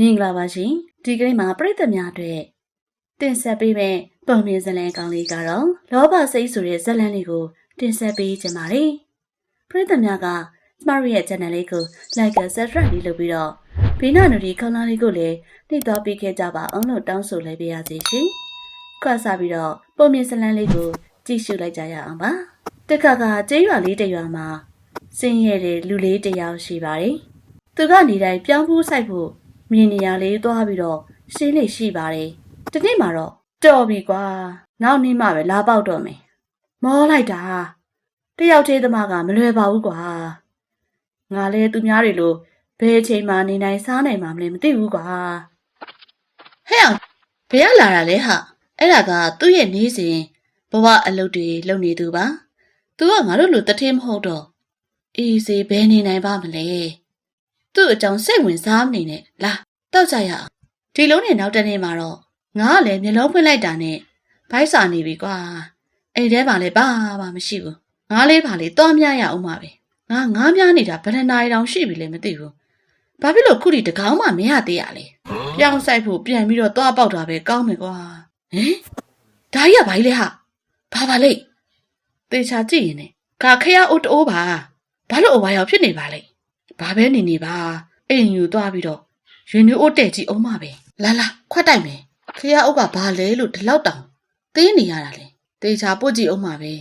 မင်္ဂလာပါရှင်ဒီကနေ့မှာပြိတ္တများအတွက်တင်ဆက်ပေးမယ့်ပုံမြင်ဇာတ်လမ်းကောင်းလေးကတော့လောဘစိတ်ဆိုတဲ့ဇာတ်လမ်းလေးကိုတင်ဆက်ပေးခြင်းပါတယ်ပြိတ္တများကကျမတို့ရဲ့ channel လေးကို like နဲ့ subscribe လေးလုပ်ပြီးတော့ဘေးနားနူဒီခေါင်းလားလေးကိုလည်းနှိပ်တော့ပေးခဲ့ကြပါအောင်လို့တောင်းဆိုလိုက်ပါရစေရှင်ခွာစားပြီးတော့ပုံမြင်ဇာတ်လမ်းလေးကိုကြည့်ရှုလိုက်ကြရအောင်ပါတစ်ခါကကျေးရွာလေးတစ်ရွာမှာစင်းရဲတဲ့လူလေးတစ်ယောက်ရှိပါတယ်သူကနေတိုင်းပြောင်းဖူးဆိုင်ဖို့ မြင်နေရလေးသွားပြီးတော့ရှင်းလေရှိပါတယ်။ဒီနေ့မှာတော့တော်ပြီကွာ။နောက်နေ့မှပဲလာပေါက်တော့မယ်။မောလိုက်တာ။တယောက်သေးသမားကမလွယ်ပါဘူးကွာ။ငါလဲသူများတွေလိုဘယ်အချိန်မှနေနိုင်စားနိုင်မှမလဲမသိဘူးကွာ။ဟဲ့အောင်ဘယ်ကလာတာလဲဟာ။အဲ့ဒါကသူ့ရဲ့နေစဉ်ဘဝအလုပ်တွေလုပ်နေသူပါ။ तू ကငါတို့လိုတထင်းမဟုတ်တော့အေးစေဘယ်နေနိုင်ပါမလဲ။သူ့အကြောင်းစိတ်ဝင်စားမနေနဲ့လာ တောက်ကြရအောင်ဒီလုံးနဲ့နောက်တနေ့မှာတော့ငါကလည်းမျက်လုံးဖွင့်လိုက်တာနဲ့ဘိုက်စာနေပြီကွာအဲ့ထဲမှာလည်းဘာမှမရှိဘူးငါလေးပါလေတော့မြရအောင်ပါပဲငါငါများနေတာဗရဏာရီတောင်ရှိပြီလေမသိဘူးဘာဖြစ်လို့ခုဒီတကောင်းမှမရသေးရလဲပြောင်းဆိုင်ဖို့ပြန်ပြီးတော့သွားပေါက်တာပဲကောင်းမယ်ကွာဟင်ဒါကြီးကဘာကြီးလဲဟာဘာပါလိမ့်သေချာကြည့်ရင်ねခါခရအိုးတိုးပါဘာလို့အဝါရောက်ဖြစ်နေပါလဲဘာပဲနေနေပါအိမ်ယူသွားပြီးတော့ ရင်နူးအိုးတဲ့ကြီးအောင်ပါပဲလာလာခွတ်တိုက်မယ်ခရအုပ်ကဘာလဲလို့ဒီလောက်တောင်သေးနေရတာလေတေချာပုတ်ကြည့်အောင်ပါပဲ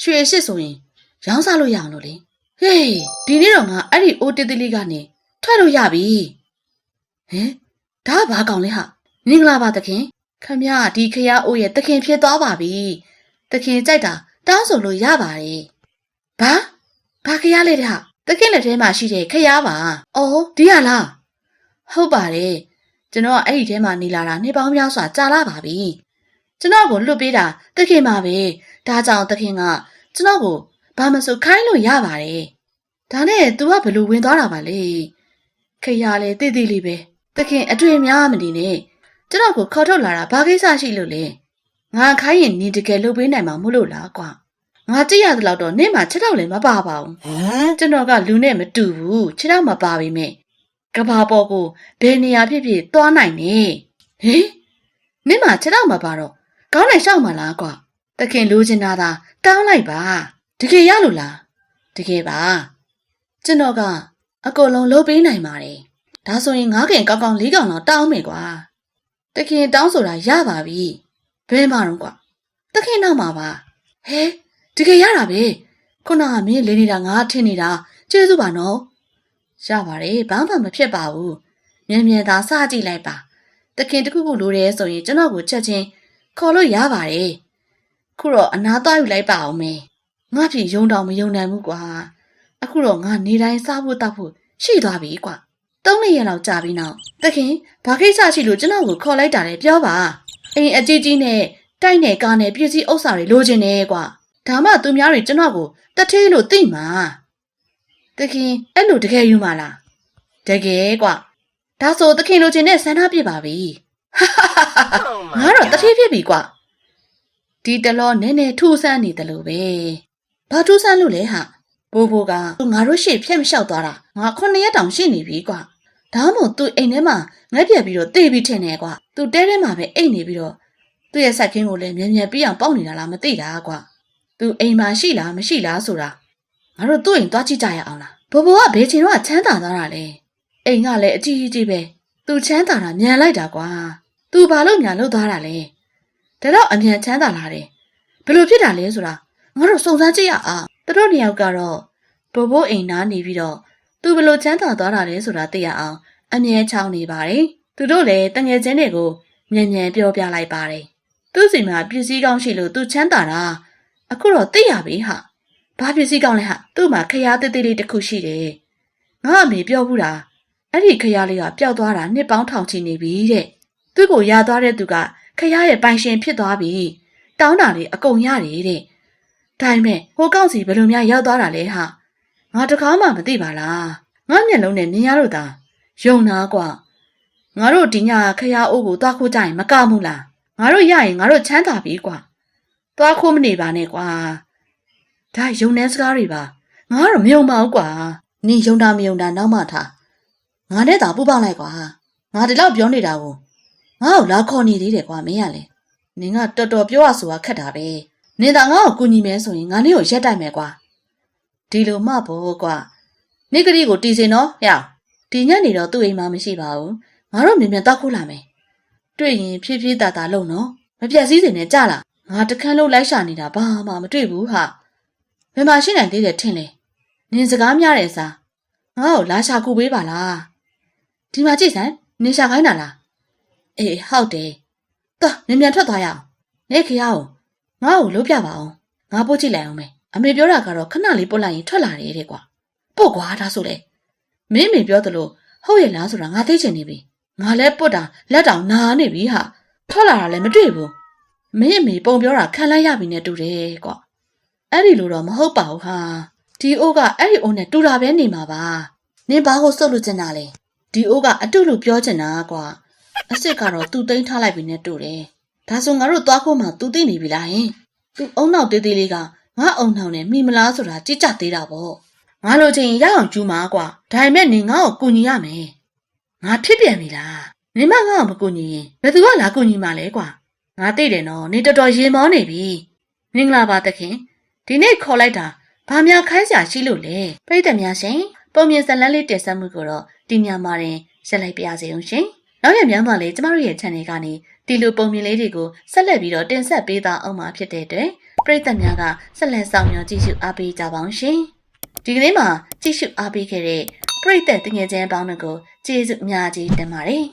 ရွှေရှစ်ဆိုရင်ရောင်းစားလို့ရအောင်လို့လေဟေးဒီနေ့တော့ငါအဲ့ဒီအိုးတေးသေးလေးကနေထွက်လို့ရပြီဟင်ဒါကဘာကောင်လဲဟာမင်္ဂလာပါသခင်ခမရဒီခရအိုးရဲ့သခင်ဖြစ်သွားပါပြီသခင်ကြိုက်တာတောင်းဆိုလို့ရပါတယ်ဘာဘာခရလေးတဲ့ဟာသခင်လက်ထဲမှာရှိတဲ့ခရပါအော်ဒီဟာလား ဟုတ်ပါတယ်ကျွန်တော်ကအဲ့ဒီထဲမှာနေလာတာနှစ်ပေါင်းများစွာကြာလာပါပြီကျွန်တော်ကိုလွတ်ပေးတာတခင်ပါပဲဒါကြောင့်တခင်ကကျွန်တော်ကိုဘာမဆိုခိုင်းလို့ရပါတယ်ဒါနဲ့ तू ကဘလို့ဝင်သွားတာပါလေခရလေတိတိလေးပဲတခင်အတွေ့များမနေနဲ့ကျွန်တော်ကိုခေါ်ထုတ်လာတာဘာကိစ္စရှိလို့လဲငါခိုင်းရင်နေတကယ်လုပ်ပေးနိုင်မှာမို့လို့လားကွာငါကြည့်ရသလောက်တော့နင့်မှာချက်တော့လည်းမပါပါဘူးဟမ်ကျွန်တော်ကလူနဲ့မတူဘူးခြေထောက်မပါပေမဲ့ ကဘာပေါ်ကိုဘယ်နေရာဖြစ်ဖြစ်သွားနိုင်နေဟင်နင့်မှာခြေထောက်မပါတော့ကောင်းနိုင်ရှောက်မလားကွာတခင်လူချင်တာသာတောင်းလိုက်ပါတကယ်ရလို့လားတကယ်ပါကျွန်တော်ကအကုန်လုံးလုပ်ပေးနိုင်ပါတယ်ဒါဆိုရင်ငါးခင်ကောင်းကောင်းလေးကောင်တော့တောင်းမယ်ကွာတခင်တောင်းဆိုတာရပါပြီဘယ်မှာတော့ကွာတခင်နောက်မှာပါဟဲတကယ်ရတာပဲခုနကမင်းလေးနေတာငါထင်နေတာကျေးဇူးပါနော် ရပါတယ်ဘာမှမဖြစ်ပါဘူးမြန်မြန်သာစကြည့်လိုက်ပါတခင်တခုခုလိုတယ်ဆိုရင်ကျွန်တော်ကိုချက်ချင်းခေါ်လို့ရပါတယ်ခုတော့အနာသွားယူလိုက်ပါအောင်မေငါဖြင့်ယုံတောင်မယုံနိုင်ဘူးကွာအခုတော့ငါနေတိုင်းစားဖို့တောက်ဖို့ရှိသွားပြီကွာသုံးနှစ်ရက်လောက်ကြာပြီနောက်တခင်ဘာကိစ္စရှိလို့ကျွန်တော်ကိုခေါ်လိုက်တာလဲပြောပါအိမ်အကြီးကြီးနဲ့တိုက်နဲ့ကားနဲ့ပြည်စည်းဥစ္စာတွေလိုချင်တယ်ကွာဒါမှသူများတွေကျွန်တော်ကိုတထေးလို့သိမှာ တခင်အဲ့လိုတကယ်ယူမှာလားတကယ်ကွဒါဆိုတခင်လိုချင်တဲ့ဆန္ဒပြပါပြီငါတော့တထေးဖြစ်ပြီကွဒီတလောနည်းနည်းထူးဆန်းနေတယ်လို့ပဲဘာထူးဆန်းလို့လဲဟာဘိုးဘိုးကငါတို့ရှေ့ဖြက်မလျှောက်သွားတာငါခုနှစ်ရက်တောင်ရှိနေပြီကွဒါမှမဟုတ်သူအိမ်ထဲမှာငှက်ပြက်ပြီးတော့တေးပြီးထင်တယ်ကွသူတဲထဲမှာပဲအိတ်နေပြီးတော့သူ့ရဲ့ဆက်ခင်းကိုလည်းမြန်မြန်ပြီးအောင်ပေါက်နေတာလားမသိတာကွသူအိမ်မှာရှိလားမရှိလားဆိုတာ ငါတို့သူ့အိမ်သွားကြည့်ကြရအောင်လားဘဘကဘယ်ချိန်တော့ချမ်းသာသွားတာလဲအိမ်ကလည်းအကြီးကြီးပဲသူချမ်းသာတာမြန်လိုက်တာကွာသူဘာလို့မြန်လို့သွားတာလဲဒါတော့အမြန်ချမ်းသာလာတယ်ဘယ်လိုဖြစ်တာလဲဆိုတာငါတို့စုံစမ်းကြည့်ရအောင်သူတို့နှစ်ယောက်ကတော့ဘဘအိမ်နားနေပြီးတော့သူဘယ်လိုချမ်းသာသွားတာလဲဆိုတာသိရအောင်အမြဲချောင်းနေပါတယ်သူတို့လည်းတငယ်ချင်းတွေကိုမြန်မြန်ပြောပြလိုက်ပါတယ်သူ့စီမှာပစ္စည်းကောင်းရှိလို့သူချမ်းသာတာအခုတော့သိရပြီဟာဘာပစ္စည်းကောင်းလဲဟာ သူ့မှာခရားသေးသေးလေးတစ်ခုရှိတယ်ငါအမေပြောဘူးတာအဲ့ဒီခရားလေးကပျောက်သွားတာနှစ်ပေါင်းထောင်ချီနေပြီတဲ့သူ့ကိုရသွားတဲ့သူကခရားရဲ့ပိုင်ရှင်ဖြစ်သွားပြီတောင်းတာလေးအကုန်ရတယ်တဲ့ဒါပေမဲ့ဟိုကောက်စီဘယ်လိုများရောက်သွားတာလဲဟာငါတကားမှမသိပါလားငါမျက်လုံးနဲ့မြင်ရလို့သာယုံနာကွာငါတို့ဒီညခရားအိုးကိုသွားခိုးကြရင်မကမှုလားငါတို့ရရင်ငါတို့ချမ်းသာပြီကွာသွားခိုးမနေပါနဲ့ကွာဒါယုံနှန်းစကားတွေပါ ငါကတော့မယုံပါဘူးကွာနင်ယုံတာမယုံတာနောက်မှထားငါနဲ့သာပူပေါင်းလိုက်ကွာငငါဒီလောက်ပြောနေတာကိုငါ့ကိုလာခေါ်နေသေးတယ်ကွာမင်းကလေနင်ကတော်တော်ပြောရဆိုတာခက်တာပဲနင်သာငါ့ကိုကူညီမယ်ဆိုရင်ငါနင့်ကိုရက်တိုက်မယ်ကွာဒီလိုမှဖို့ကွာနေကလေးကိုတီစင်တော့ဟဲ့ဒီညနေတော့သူ့အိမ်မှာမရှိပါဘူးငါတို့မြင်မြန်တောက်ခိုးလာမယ်တွေ့ရင်ဖြည်းဖြည်းတာတာလုံနော်မပြတ်စည်းစင်နဲ့ကြလာငါတခန်းလုံးလိုက်ရှာနေတာဘာမှမတွေ့ဘူးဟာ ဘယ်မှာရှိနိုင်သေးတယ်ထင်လဲနင်စကားများတယ်စားငါ့ကိုလာရှာကူပေးပါလားဒီမှာကြည့်စမ်းနင်ရှာခိုင်းတာလားအေးဟုတ်တယ်သွားမြန်မြန်ထွက်သွားရအောင်နေခရအောင်ငါ့ကိုလုပ်ပြပါအောင်ငါပို့ကြည့်လိုက်အောင်မယ်အမေပြောတာကတော့ခဏလေးပို့လိုက်ရင်ထွက်လာတယ်တဲ့ကွာပို့ကွာဒါဆိုလေမင်းမေပြောသလိုဟုတ်ရဲ့လားဆိုတာငါသိချင်နေပြီငါလည်းပုတ်တာလက်တောင်နာနေပြီဟာထွက်လာတာလည်းမတွေ့ဘူးမင်းအမေပုံပြောတာခံလိုက်ရပြီနဲ့တူတယ်ကွာ အဲ့ဒီလိုတော့မဟုတ်ပါဘူးဟာဒီအိုးကအဲ့ဒီအိုးနဲ့တူတာပဲနေမှာပါနင်ဘာကိုစုပ်လို့ကျင်တာလဲဒီအိုးကအတုလို့ပြောချင်တာကွာအစ်စ်ကတော့သူ့သိမ်းထားလိုက်ပြီနဲ့တူတယ်ဒါဆိုငါတို့သွားဖို့မှသူသိနေပြီလားဟင်သူ့အုံနောက်တေးသေးလေးကငါအုံနှောင်နဲ့မိမလားဆိုတာကြည့်ကြသေးတာပေါ့ငါလိုချင်ရင်ရအောင်ကျူးမှာကွာဒါပေမဲ့နင်ငါ့ကိုကူညီရမယ်ငါဖြစ်ပြန်ပြီလားနင်မငါ့ကိုမကူညီရင်ဘယ်သူကလာကူညီမှာလဲကွာငါသိတယ်နော်နင်တော်တော်ရင်မောနေပြီမင်္ဂလာပါတခင် ဒီနေ့ခေါ်လိုက်တာဘာများခိုင်းစရာရှိလို့လဲပြိတ္တများရှင်ပုံမြင်ဇတ်လန်းလေးတင်ဆက်မှုကိုတော့ဒီညမှာရင်ဆက်လိုက်ပါရစေအောင်ရှင်နောက်ရများမှလည်းကျမတို့ရဲ့ channel ကနေဒီလိုပုံမြင်လေးတွေကိုဆက်လက်ပြီးတော့တင်ဆက်ပေးသားအောင်မှာဖြစ်တဲ့အတွက်ပရိသတ်များကဆက်လက်ဆောင်မျှော်ကြည့်ရှုအားပေးကြပါအောင်ရှင်ဒီကနေ့မှာကြည့်ရှုအားပေးခဲ့တဲ့ပရိသတ်တငယ်ချင်းပေါင်းတို့ကိုကျေးဇူးအများကြီးတင်ပါတယ်